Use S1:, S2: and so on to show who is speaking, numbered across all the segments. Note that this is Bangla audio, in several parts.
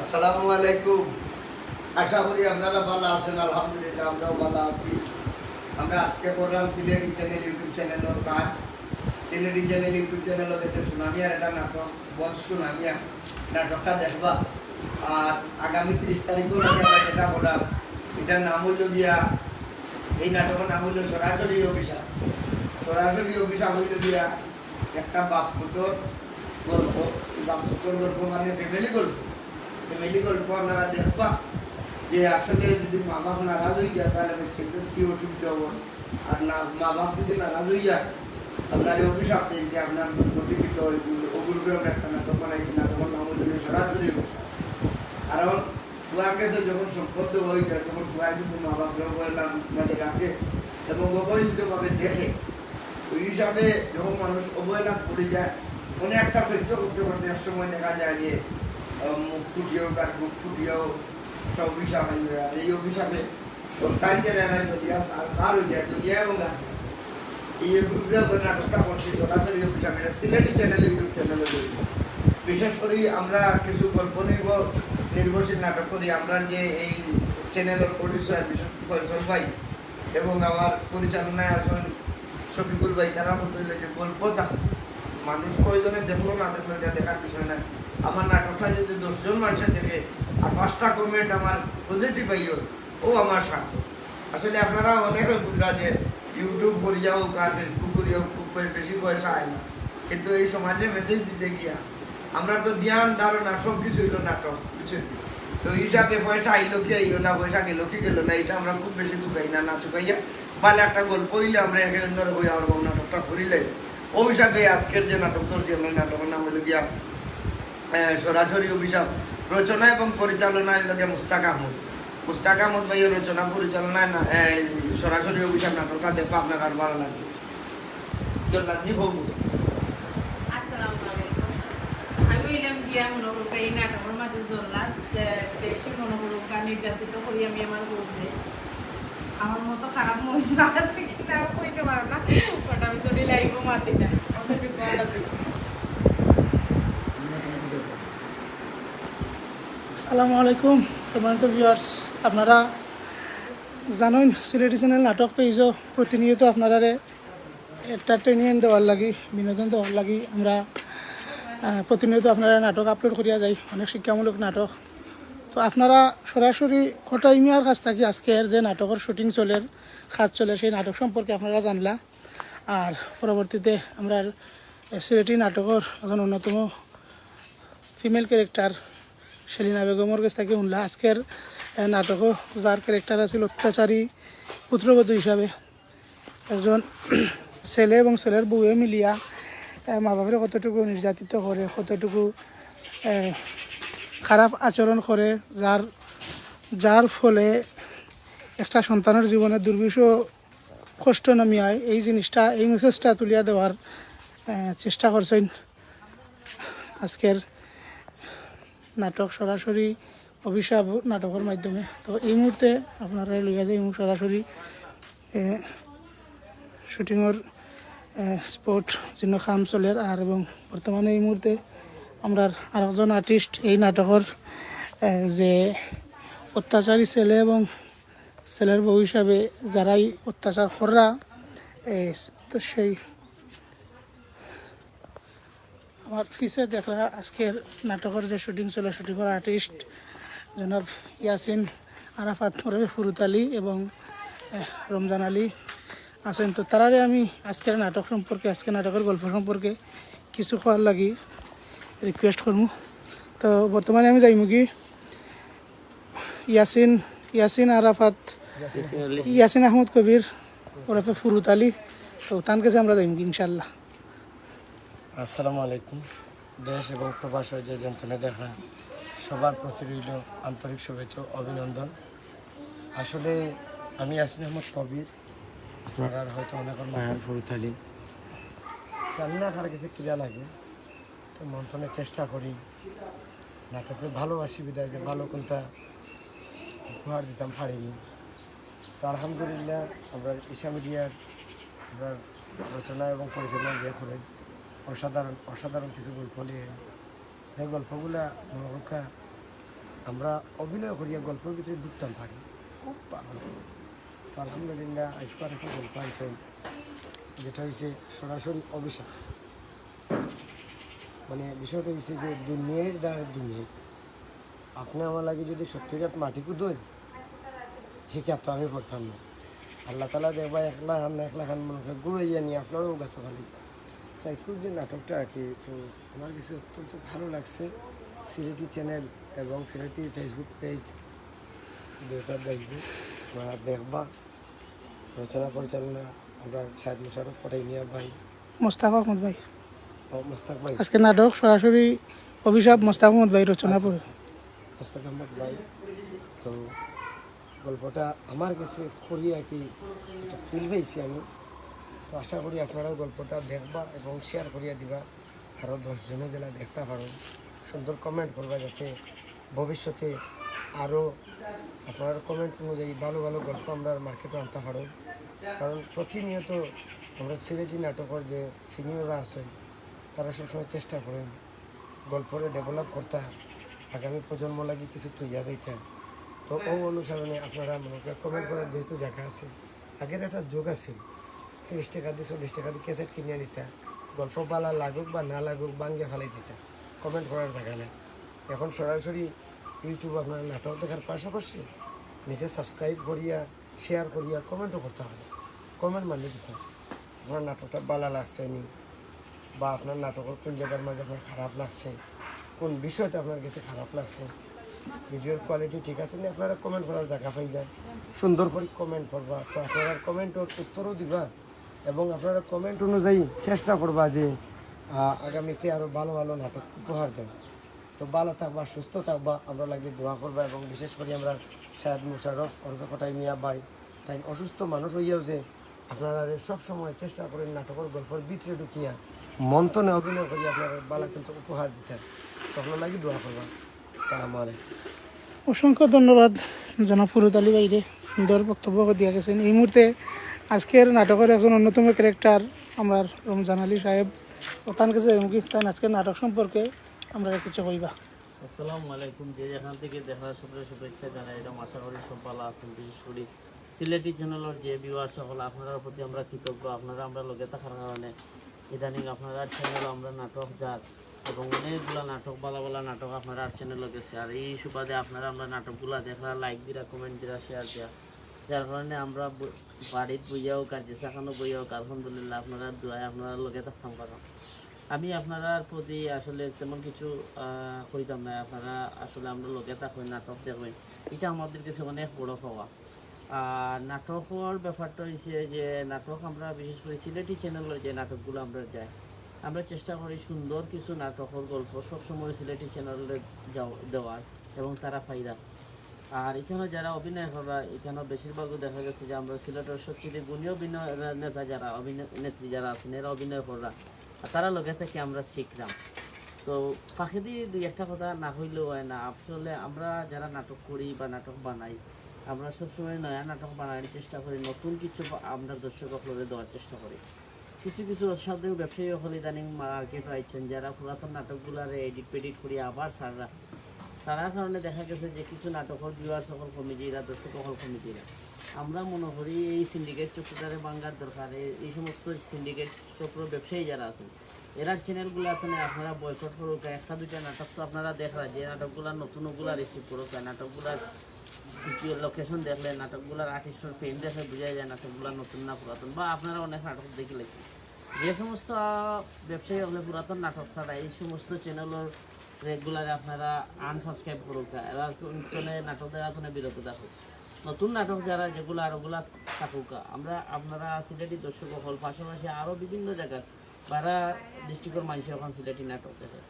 S1: আসসালামু আলাইকুম। আশা করি আপনারা ভালো আছেন, আলহামদুলিল্লাহ আমরাও ভালো আছি। আমরা আজকে করলাম সিলেটি চ্যানেল ইউটিউব চ্যানেলের কাজ। সিলেটি চ্যানেল ইউটিউব চ্যানেল দেশে সুনামিয়ার একটা নাটক, বল সুনামিয়া নাটকটা দেখবা। আর আগামী ত্রিশ তারিখও যেটা করলাম এটার নাম হইল গিয়া, এই নাটকের নাম হইল সরাসরি অভিশাপ। সরাসরি অভিশাপ হইল গিয়া, একটা বাপ পুতর গল্প বাপ পুতর গল্প মানে ফ্যামিলি গল্প। আপনারা দেখবা। যে আসলে যদি মা বাপ নারাজ হয়ে যায়, তাহলে অসুবিধা হব আর না মা বাপ যদি নারাজ হয়ে যায়, আপনার অভিশাপ দেন যে আপনার আমরা একটা নাটক বানাইছি নাম হচ্ছে সরাসরি কারণ ফুয়ার যখন সম্পদ হয়ে যায়, তখন ফুয়া কিন্তু মা বাপ বললাম মাঝে রাখে এবং অবহেলিতভাবে দেখে। ওই হিসাবে যখন মানুষ অবহেলা করে যায়, অনেকটা সহ্য করতে করতে এক সময় দেখা যায় যে মুখ ফুটিয়েও তার মুখ ফুটিয়েও একটা অভিশাপ যায় আর এই অভিশাপে সন্তান যে নেয় দুনিয়া সার কার যায় দুনিয়া এবং। এই গ্রুপে নাটকটা করছি, সরাসরি অভিশাপ। এটা সিলেটি চ্যানেল ইউটিউব চ্যানেলে রয়েছে। বিশেষ করে আমরা কিছু গল্প নির্ভর নির্ভরশীল নাটক করি। আমরা যে এই চ্যানেলের প্রডিউসার বিশেষ ফয়সল ভাই এবং আমার পরিচালনায় আছেন শফিকুল ভাই, তারা হইল যে গল্প থাকতো মানুষ কয়জনে দেখল না দেখল, এটা দেখার বিষয় না। আমার নাটকটা যদি দশজন মানুষের দেখে, আর পাঁচটা কমেন্ট আমার পজিটিভ পাইও, ও আমার স্বার্থ আসলে আপনারা অনেকে বুঝলা যে ইউটিউব করি যাও আর ফেসবুক করি যাও, খুব বেশি পয়সা আয় না। কিন্তু এই সমাজে মেসেজ দিতে গিয়া, আমরা তো ধ্যান, ধারণা সব কিছু হইল নাটক, বুঝছেন? তো হিসাবে পয়সা আইলো কি আইলো না, পয়সা গেল কি গেল না, এটা আমরা খুব বেশি চুকাই না না চুকাইয়া। ভালো একটা গল্প হইলে আমরা একে অন্যর বই আর নাটকটা করিলে ও হিসাবে আজকের যে নাটক করছি, আমরা নাটকের নাম হইল গিয়া সরাসরি অভিশাপ রচনা এবং পরিচালনা হলো গিয়া মুস্তাক আহমদ। মুস্তাক আহমদ ভাইয়ের রচনা, পরিচালনায় সরাসরি অভিশাপ নাটকটা দেখব আপনার আর ভালো লাগবে
S2: নির্যাতিত করি আমি আমার আমার মতো খারাপ মহিলা আছে কিনা কইতে পারো না বাট আমি তো লাইভও মাতি না অতটুকু আলাদা
S3: আসসালামু আলাইকুম। সম্মানিত ভিউয়ার্স আপনারা জানেন, সিলেটি চ্যানেল নাটক পেজ প্রতিনিয়ত আপনারা এন্টারটেনমেন্ট দেওয়ার লাগি, বিনোদন দেওয়ার লাগি। আমরা প্রতিনিয়ত আপনারা নাটক আপলোড করিয়া যাই, অনেক শিক্ষামূলক নাটক। তো আপনারা সরাসরি কটা ইমিয়ার কাছ থেকে আজকের যে নাটকের শুটিং চলে কাজ চলে, সেই নাটক সম্পর্কে আপনারা জানলা। আর পরবর্তীতে আমরা সিলেটি নাটকের এখন অন্যতম ফিমেল ক্যারেক্টার সেলিনা বেগমের কাছ থেকে শুনলা আজকের নাটকও যার ক্যারেক্টার আছিল অত্যাচারী পুত্রবধূ হিসাবে একজন ছেলে এবং ছেলের বউয়ে মিলিয়া মা বাপের কতটুকু নির্যাতিত করে, কতটুকু খারাপ আচরণ করে, যার যার ফলে একটা সন্তানের জীবনে দুর্বিষহ কষ্ট নামি হয় এই জিনিসটা, এই মেসেজটা তুলিয়া দেওয়ার চেষ্টা করছেন আজকের নাটক সরাসরি অভিশাপ নাটকের মাধ্যমে। তো এই মুহূর্তে আপনারা লইয়া যায় সরাসরি শুটিংয়ের স্পট যিনি কাম চলের আর এবং বর্তমানে এই মুহূর্তে আমরা আরেকজন আর্টিস্ট এই নাটকের যে অত্যাচারী ছেলে এবং ছেলের বউ হিসাবে যারাই অত্যাচার করা সেই আমার ফিসে দেখা আজকের নাটকের যে শুটিং চলে শুটিংয়ের আর্টিস্ট জনাব ইয়াসিন আরাফাত ওরফে ফুরুত আলী এবং রমজান আলী আছেন। তো তারারে আমি আজকের নাটক সম্পর্কে আজকের নাটকের গল্প সম্পর্কে কিছু খাওয়ার লাগি রিকোয়েস্ট করব তো বর্তমানে আমি যাইমু কি? ইয়াসিন ইয়াসিন আরাফাত ইয়াসিন আহমদ কবির ওরফে ফুরুত আলী। তো তার কাছে আমরা যাইমু কি ইনশাল্লাহ
S4: আসসালামু আলাইকুম। দেশ এবং প্রবাসে যে যন্ত্রণা দেখা সবার প্রতি রইল আন্তরিক শুভেচ্ছা অভিনন্দন। আসলে আমি আসিন আহমদ কবির। আপনারা হয়তো অনেকের মায়ার ফুরুতালি জানি না কার কাছে ক্রিয়া লাগে। তো মন্থনের চেষ্টা করি। নাটকে ভালো অসুবিধা যে ভালো কোনটা উপহার দিতাম পারিনি। তো আলহামদুলিল্লাহ আমরা ঈশা মিডিয়ার আমরা রচনা এবং পরিচালনা দিয়ে করে অসাধারণ অসাধারণ কিছু গল্প নিয়ে। যে গল্পগুলা মনোরক্ষা আমরা অভিনয় করিয়া গল্পের ভিতরে ঢুকতাম পারি খুব ভালো। তো আলহামদুলিল্লাহ আজকাল একটা গল্প আনছেন যেটা হয়েছে সরাসরি অভিশাপ। মানে বিষয়টা হয়েছে যে দুনিয়ার দ্বারা দুনিয়া। আপনি আমার লাগে যদি সত্যিকার মাটি কুদোন শিকার তো আমি করতাম না। আল্লাহ তালা দেখবা একলা খান না একলা খান মনে করে গুড়াইয়া নিয়ে আপনারও গাছ ভালো স্কুল যে নাটকটা আর কি তো আমার কাছে অত্যন্ত ভালো লাগছে। সিলেটি চ্যানেল এবং সিলেটি ফেসবুক পেজ দুটা দেখবে আপনারা দেখবা। রচনা পরিচালনা আমরা শাহেদ মুশারফ ফটাই মিয়া ভাই?
S3: মোস্তাফা আহমদ ভাই।
S4: মোস্তাক ভাই।
S3: আজকে নাটক সরাসরি অভিশাপ মোস্তাফা আহমদ ভাই রচনা করে
S4: মোস্তাক আহমদ ভাই তো গল্পটা আমার কাছে করি আর কি একটা ফিল পেয়েছি আমি। তো আশা করি আপনারাও গল্পটা দেখবা এবং শেয়ার করিয়া দিবা। আরও দশজনে জেলা দেখতে পারো। সুন্দর কমেন্ট করবা যাতে ভবিষ্যতে আরও আপনার কমেন্ট অনুযায়ী ভালো ভালো গল্প আমরা মার্কেটে আনতে পারো। কারণ প্রতিনিয়ত আমরা সিলেটি নাটকের যে সিনিয়ররা আছেন, তারা সবসময় চেষ্টা করেন গল্পরে ডেভেলপ করতে। আগামী প্রজন্ম লাগি কিছু তৈয়া যাইতে। তো ও অনুসরণে আপনারা মনে কমেন্ট করার যেহেতু জায়গা আছে। আগের একটা যোগ আছে তিরিশ টাকা দিয়ে চল্লিশ টাকা দিয়ে ক্যাসেট কিনে নিতে। গল্প বালা লাগুক বা না লাগুক বাঙ্গে ফেলাই দিতে। কমেন্ট করার জায়গা নেই। এখন সরাসরি ইউটিউব আপনার নাটক দেখার পাশাপাশি নিজে সাবস্ক্রাইব করিয়া শেয়ার করিয়া কমেন্টও করতে হবে। কমেন্ট মানে দিতে আপনার নাটকটা বালা লাগছে নি? বা আপনার নাটকের কোন জায়গার মাঝে আপনার খারাপ লাগছে? কোন বিষয়টা আপনার কাছে খারাপ লাগছে? ভিডিওর কোয়ালিটি ঠিক আছে না? আপনারা কমেন্ট করার জায়গা পাইবেন সুন্দর করে কমেন্ট করবা। তো আপনারা কমেন্টের উত্তরও দিবা। এবং আপনারা কমেন্ট অনুযায়ী চেষ্টা করবা যে আগামীতে আরও ভালো ভালো নাটক উপহার দেন তো ভালো থাকবা, সুস্থ থাকবা, আমরা লাগে দোয়া করবা এবং বিশেষ করে আমরা শাহেদ মুশারফ অর্কটাই মিয়া ভাই, তাই অসুস্থ মানুষ হইয়াও যে আপনারা সব সময় চেষ্টা করেন নাটকের গল্পের ভিতরে ঢুকিয়া মন্থনে অভিনয় করি আপনারা বালা কিন্তু উপহার দিতেন সকল লাগি দোয়া করবা। সালাম আলাইকুম।
S3: অসংখ্য ধন্যবাদ আলী ভাইরে। সুন্দর বক্তব্য দিয়া গেছেন। এই মুহূর্তে আজকের নাটকের একজন অন্যতম ক্যারেক্টার আমরা রমজান আলী সাহেব। ওখান কাছে এমনকি তাই আজকের নাটক সম্পর্কে আমরা কিছু কইবা
S5: আসসালামু আলাইকুম। যে যেখান থেকে দেখার সকলের শুভেচ্ছা জানাই। এটা আশা করি সব ভালো আছেন, বিশেষ করে সিলেটি চ্যানেলের যে ভিউয়ার সকল আপনার প্রতি আমরা কৃতজ্ঞ। আপনারা আমরা লগে থাকার কারণে ইদানিং আপনারা চ্যানেল আমরা নাটক যাক এবং অনেকগুলো নাটক ভালো ভালো নাটক আপনারা চ্যানেলে গেছে। আর এই সুবাদে আপনারা আমরা নাটকগুলো দেখা লাইক দিরা কমেন্ট দিরা শেয়ার দেওয়া যার কারণে আমরা বাড়ির বইয়াও কাজ সেখানে বইয়াও আলহামদুলিল্লাহ আপনারা দোয়ায় আপনারা লগে থাকতাম পারেন আমি আপনার প্রতি আসলে তেমন কিছু আহ, করিতাম না আপনারা আসলে আমরা লোকে থাকবেন নাটক দেখবেন এটা আমাদের কাছে অনেক বড় পাওয়া। আর নাটকের ব্যাপারটা হচ্ছে যে নাটক আমরা বিশেষ করে সিলেটি চ্যানেলের যে নাটকগুলো আমরা যাই আমরা চেষ্টা করি সুন্দর কিছু নাটকের গল্প সবসময় সিলেটি চ্যানেলে দেওয়ার এবং তারা ফাইদা আর এখানে যারা অভিনয় করা এখানে বেশিরভাগই দেখা গেছে যে আমরা সিলেটের সবচেয়ে গুণী অভিনয় নেতা যারা, অভিনয় নেত্রী যারা আছেন, এরা অভিনয় করা আর তারা লগে থেকে আমরা শিখলাম। তো ফাঁকে দিয়ে দুই একটা কথা না হইলেও হয় না। আসলে আমরা যারা নাটক করি বা নাটক বানাই, আমরা সবসময় নয়া নাটক বানানোর চেষ্টা করি, নতুন কিছু আমরা দর্শক হলে দেওয়ার চেষ্টা করি। কিছু কিছু অসাধারণ ব্যবসায়ী হলে ইদানিং মার্কেট আইছেন, যারা পুরাতন নাটকগুলারে এডিট পেডিট করি আবার সারা তারা কারণে দেখা গেছে যে কিছু নাটকের ভিউয়ার সকল কমিটিরা, দর্শক সকল কমিটিরা। আমরা মনে করি এই সিন্ডিকেট চক্রটারে বাঙ্গার দরকার, এই- সমস্ত সিন্ডিকেট চক্র ব্যবসায়ী যারা আছেন এরার চ্যানেলগুলো এখানে আপনারা বয়কট করুক, একটা, দুইটা নাটক তো আপনারা দেখরা, যে নাটকগুলা নতুন ওগুলা রিসিভ করুক নাটকগুলার লোকেশন দেখলে, নাটকগুলার আর্টিস্টের পেন দেখলে বোঝা যায় নাটকগুলা নতুন না পুরাতন, বা আপনারা অনেক নাটক দেখে লেখেন। যে সমস্ত ব্যবসায়ী হলে পুরাতন নাটক ছাড়া এই সমস্ত চ্যানেলের রেগুলার আপনারা আনসাবস্ক্রাইব করুক এরা নাটক দেওয়া কোনো বিরত থাকুক। নতুন নাটক যারা যেগুলো আর ওগুলা থাকুক আমরা আপনারা সিলেটি দর্শক হল পাশাপাশি আরও বিভিন্ন জায়গার বারা ডিস্ট্রিক্টের মানুষ এখন সিলেটি নাটক দেখে।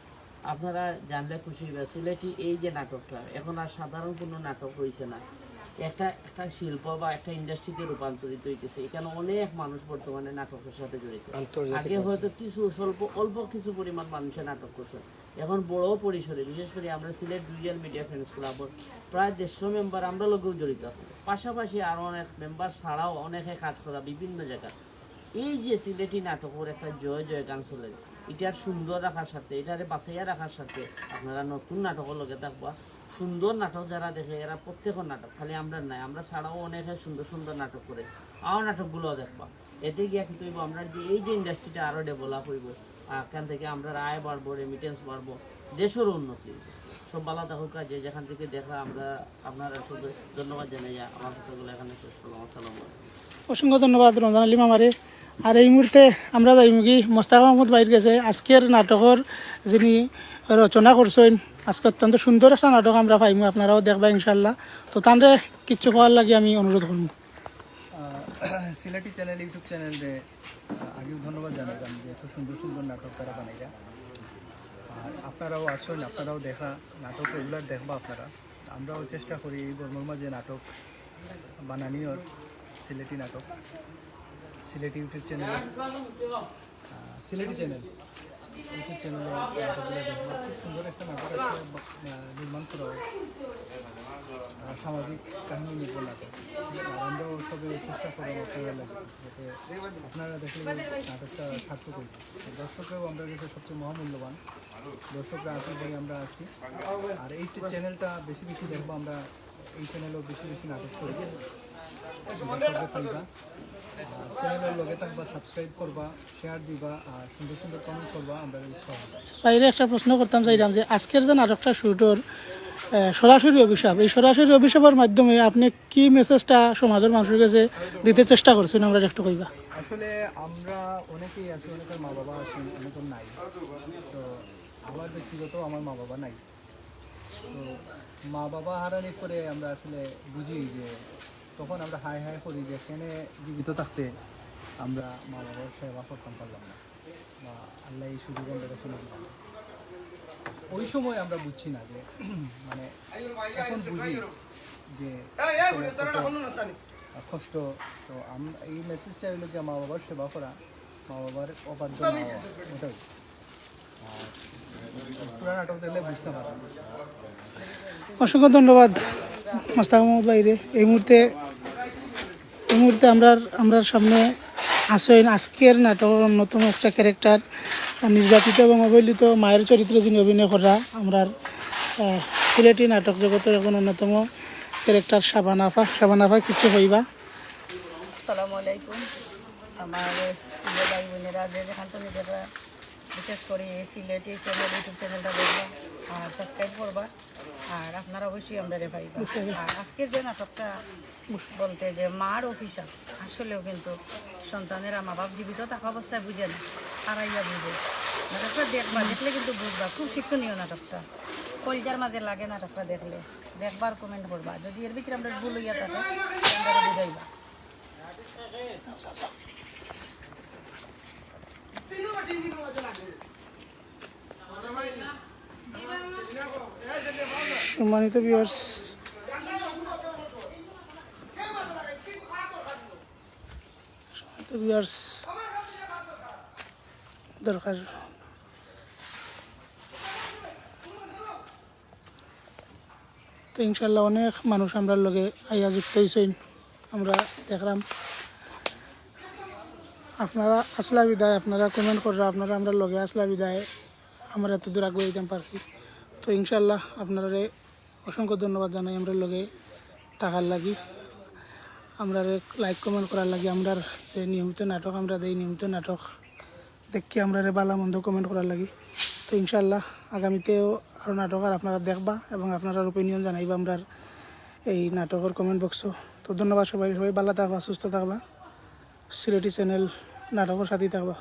S5: আপনারা জানলে খুশি হবে সিলেটি এই যে নাটকটা এখন আর সাধারণ কোনো নাটক হয়েছে না। একটা একটা শিল্প বা একটা ইন্ডাস্ট্রিতে রূপান্তরিত হইতেছে এখানে অনেক মানুষ বর্তমানে নাটকের সাথে জড়িত। আগে হয়তো কিছু স্বল্প অল্প কিছু পরিমাণ মানুষের নাটক করছে। এখন বড় পরিসরে, বিশেষ করে আমরা Sylhet digital media friends club প্রায় দেড়শো মেম্বার আমরা লোকেও জড়িত আছে। পাশাপাশি আরও অনেক মেম্বার ছাড়াও অনেকে কাজ করা বিভিন্ন জায়গায় এই যে সিলেটি নাটকের একটা জয় জয় গান চলে, এটার সুন্দর রাখার সাথে, এটারে বাঁচাইয়া রাখার সাথে আপনারা নতুন নাটকের লগে থাকবা সুন্দর নাটক যারা দেখে এরা প্রত্যেকের নাটক, খালি আমরা নাই, আমরা ছাড়াও অনেকে সুন্দর সুন্দর নাটক করে আমার নাটকগুলো দেখবা। এতে গিয়া কিন্তু আমরা যে এই যে ইন্ডাস্ট্রিটা আরও ডেভেলপ হইব এখান থেকে আমরা আয় বাড়বো রেমিটেন্স বাড়বো, দেশেরও উন্নতি। সব ভালো থাকুক যে যেখান থেকে দেখা, আমরা আপনারা ধন্যবাদ জানাই। আমার কথাগুলো এখানে শেষ করলাম। আসসালামু
S3: অসংখ্য ধন্যবাদ রমজান আলী মামারে। আর এই মুহূর্তে আমরা যাই যাইমুগি মোস্তাক মাহমুদ বাইর গেছে। আজকের নাটকের যিনি রচনা করছেন, আজকে অত্যন্ত সুন্দর একটা নাটক আমরা পাইমু, আপনারাও দেখবা ইনশাল্লাহ তো তানরে কিচ্ছু পাওয়ার লাগে আমি অনুরোধ করব
S6: সিলেটি চ্যানেল, ইউটিউব চ্যানেলে আগেও ধন্যবাদ জানালাম যে এত সুন্দর সুন্দর নাটক তারা বানাইরা আর আপনারাও আসেন, আপনারাও দেখা, নাটক রেগুলার দেখবা আপনারা। আমরাও চেষ্টা করি এই বর্মর মাঝে নাটক বানানিওর সিলেটি নাটক, Sylheti YouTube channel Sylheti channel, YouTube চ্যানেলে খুব সুন্দর একটা নাটক নির্মাণ করা হয়। সামাজিক কাহিনী নির্ভর নাটক চেষ্টা আপনারা যাতে আপনারা দেখলে নাটকটা সার্থক দর্শকরাও আমরা কাছে সবচেয়ে মহামূল্যবান। দর্শকরা আসলে পরে আমরা আছি। আর এই চ্যানেলটা বেশি বেশি দেখব আমরা। এই চ্যানেলেও বেশি বেশি নাটক করি চ্যানেলের থাকবা সাবস্ক্রাইব দিবা, আর সুন্দর সুন্দর আমরা
S3: একটা প্রশ্ন করতাম, চাইলাম যে আজকের যে নাটকটা শুটর সরাসরি অভিশাপ। এই সরাসরি অভিশাপের মাধ্যমে আপনি কি মেসেজটা সমাজের মানুষের কাছে দিতে চেষ্টা করছেন, আমরা একটু কইবা?
S6: আসলে আমরা অনেকেই আছি, অনেকের মা বাবা আছেন, অনেকের নাই। তো আমার ব্যক্তিগত আমার মা বাবা নাই। তো মা বাবা হারানির পরে আমরা আসলে বুঝি যে তখন আমরা হাই হাই করি যে এখানে জীবিত থাকতে আমরা মা বাবার সেবা করতাম পারলাম না। বা আল্লাহ এই সুযোগ না। ওই সময় আমরা বুঝছি না যে মানে এখন বুঝি যে কষ্ট। তো আম- এই মেসেজটা হলো যে মা বাবার সেবা করা? মা বাবার অবাধ্য ওটাই। পুরা নাটক দেখলে বুঝতে পারবেন
S3: অসংখ্য ধন্যবাদ মোস্তাক মাহমুদ বাইরে এই মুহূর্তে এই মুহূর্তে আমরা আমরা সামনে আসেন। আজকের নাটকের অন্যতম একটা ক্যারেক্টার নির্যাতিত এবং অবহেলিত মায়ের চরিত্রে যিনি অভিনয় করা আমরা সিলেটি নাটক জগতের এখন অন্যতম ক্যারেক্টার শাবানাফা শাবানাফা কিছু হইবা
S7: আসসালামু আলাইকুম। আমার যে যেখান বিশেষ করে সিলেটি চ্যানেল ইউটিউব চ্যানেলটা দেখবা আর সাবস্ক্রাইব করবা। আর আপনারা অবশ্যই আমরা পাইবা আর আজকের যে নাটকটা বলতে যে মার অফিসার আসলেও কিন্তু সন্তানেরা মা বাপ জীবিত থাকা অবস্থায় বুঝে না হারাইয়া বুঝে। নাটকটা দেখবা, দেখলে কিন্তু বুঝবা, খুব শিক্ষণীয় নাটকটা। কলজার মাঝে লাগে নাটকটা দেখলে দেখবার কমেন্ট করবা। যদি এর ভিতরে আমরা ভুল হইয়া থাকে আমরা বুঝাইবা।
S3: সম্মানিত ভিউয়ার্স সম্মানিত ভিউয়ার্স দরকার। তো ইনশাল্লাহ অনেক মানুষ আমরা লগে আইয়া যুক্ত হয়েছেন আমরা দেখলাম। আপনারা আসলা বিদায়, আপনারা কমেন্ট কররা, আপনারা আমরা লগে আসলা বিদায়। আমরা এত দূর আগে যেতে পারছি। তো ইনশাল্লাহ আপনারা অসংখ্য ধন্যবাদ জানাই আমরা লগে থাকার লাগি। আমরা লাইক কমেন্ট করার লাগি। আমরা যে নিয়মিত নাটক, আমরা দেই নিয়মিত নাটক দেখি আমরা বালা মন্দ কমেন্ট করার লাগি। তো ইনশাল্লাহ আগামীতেও আরও নাটক আর আপনারা দেখবা এবং আপনারা ওপিনিয়ন জানাইবা আমরা এই নাটকের কমেন্ট বক্স তো ধন্যবাদ সবাই। সবাই ভালো থাকবা, সুস্থ থাকবা। সিলেটি চ্যানেল নাটকের সাথেই থাকবা।